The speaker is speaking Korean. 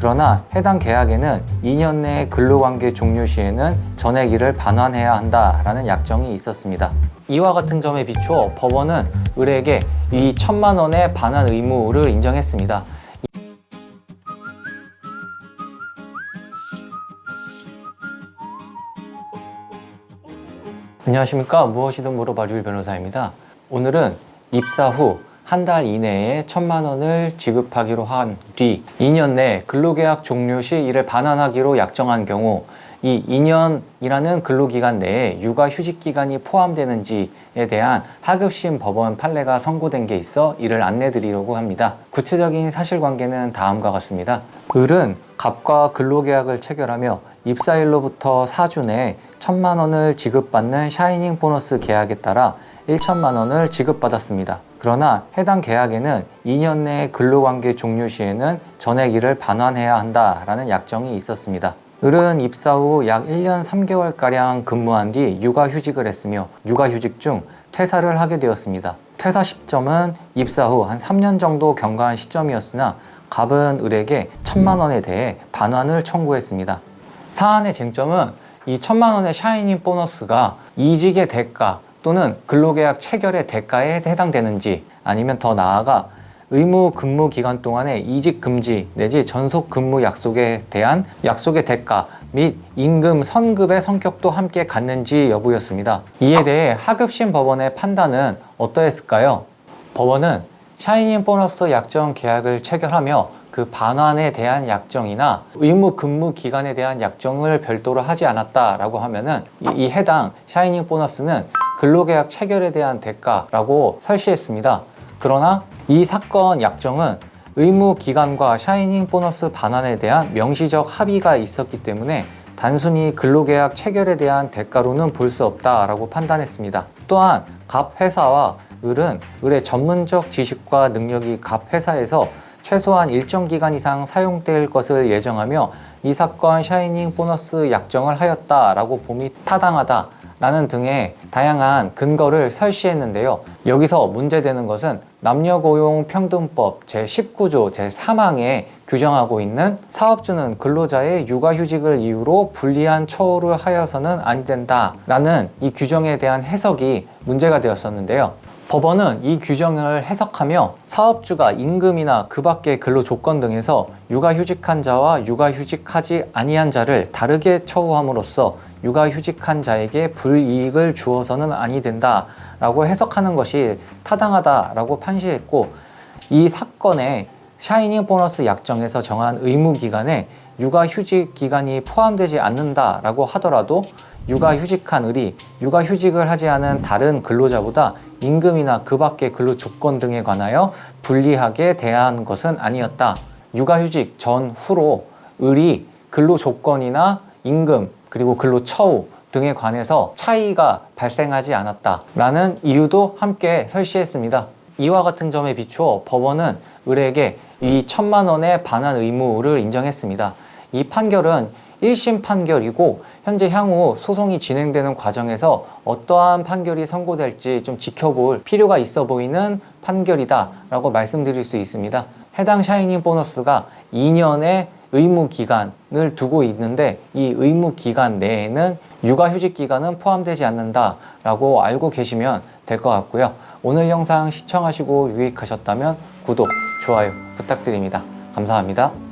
그러나 해당 계약에는 2년 내 근로관계 종료 시에는 전액일을 반환해야 한다라는 약정이 있었습니다. 이와 같은 점에 비추어 법원은 을에게 이 천만 원의 반환 의무를 인정했습니다. 안녕하십니까 무엇이든 물어봐 류일 변호사입니다. 오늘은 입사 후 한 달 이내에 천만 원을 지급하기로 한 뒤 2년 내 근로계약 종료 시 이를 반환하기로 약정한 경우 이 2년이라는 근로기간 내에 육아휴직 기간이 포함되는지에 대한 하급심 법원 판례가 선고된 게 있어 이를 안내드리려고 합니다. 구체적인 사실관계는 다음과 같습니다. 을은 갑과 근로계약을 체결하며 입사일로부터 4주 내에 천만 원을 지급받는 샤이닝 보너스 계약에 따라 1천만 원을 지급받았습니다. 그러나 해당 계약에는 2년 내 근로관계 종료 시에는 전액일을 반환해야 한다라는 약정이 있었습니다. 을은 입사 후 약 1년 3개월가량 근무한 뒤 육아휴직을 했으며 육아휴직 중 퇴사를 하게 되었습니다. 퇴사 시점은 입사 후 한 3년 정도 경과한 시점이었으나 갑은 을에게 천만 원에 대해 반환을 청구했습니다. 사안의 쟁점은 이 천만 원의 샤이닝 보너스가 이직의 대가 또는 근로계약 체결의 대가에 해당되는지 아니면 더 나아가 의무 근무 기간 동안의 이직 금지 내지 전속 근무 약속에 대한 약속의 대가 및 임금 선급의 성격도 함께 갖는지 여부였습니다. 이에 대해 하급심 법원의 판단은 어떠했을까요? 법원은 샤이닝 보너스 약정 계약을 체결하며 그 반환에 대한 약정이나 의무 근무 기간에 대한 약정을 별도로 하지 않았다라고 하면은 이, 이 해당 샤이닝 보너스는 근로계약 체결에 대한 대가라고 설시했습니다. 그러나 이 사건 약정은 의무 기간과 샤이닝 보너스 반환에 대한 명시적 합의가 있었기 때문에 단순히 근로계약 체결에 대한 대가로는 볼 수 없다라고 판단했습니다. 또한 갑 회사와 을은 을의 전문적 지식과 능력이 갑 회사에서 최소한 일정 기간 이상 사용될 것을 예정하며 이 사건 샤이닝 보너스 약정을 하였다라고 봄이 타당하다 라는 등의 다양한 근거를 설시했는데요. 여기서 문제되는 것은 남녀고용평등법 제19조 제3항에 규정하고 있는 사업주는 근로자의 육아휴직을 이유로 불리한 처우를 하여서는 아니 된다 라는 이 규정에 대한 해석이 문제가 되었었는데요. 법원은 이 규정을 해석하며 사업주가 임금이나 그 밖의 근로 조건 등에서 육아휴직한 자와 육아휴직하지 아니한 자를 다르게 처우함으로써 육아휴직한 자에게 불이익을 주어서는 아니 된다라고 해석하는 것이 타당하다라고 판시했고 이 사건의 샤이닝 보너스 약정에서 정한 의무 기간에 육아휴직 기간이 포함되지 않는다라고 하더라도 육아 휴직한 을이 육아 휴직을 하지 않은 다른 근로자보다 임금이나 그 밖의 근로 조건 등에 관하여 불리하게 대한 것은 아니었다. 육아 휴직 전후로 을이 근로 조건이나 임금 그리고 근로 처우 등에 관해서 차이가 발생하지 않았다라는 이유도 함께 설시했습니다. 이와 같은 점에 비추어 법원은 을에게 이 천만 원의 반환 의무를 인정했습니다. 이 판결은 1심 판결이고 현재 향후 소송이 진행되는 과정에서 어떠한 판결이 선고될지 좀 지켜볼 필요가 있어 보이는 판결이다라고 말씀드릴 수 있습니다. 해당 샤이닝 보너스가 2년의 의무 기간을 두고 있는데 이 의무 기간 내에는 육아휴직 기간은 포함되지 않는다라고 알고 계시면 될 것 같고요. 오늘 영상 시청하시고 유익하셨다면 구독, 좋아요 부탁드립니다. 감사합니다.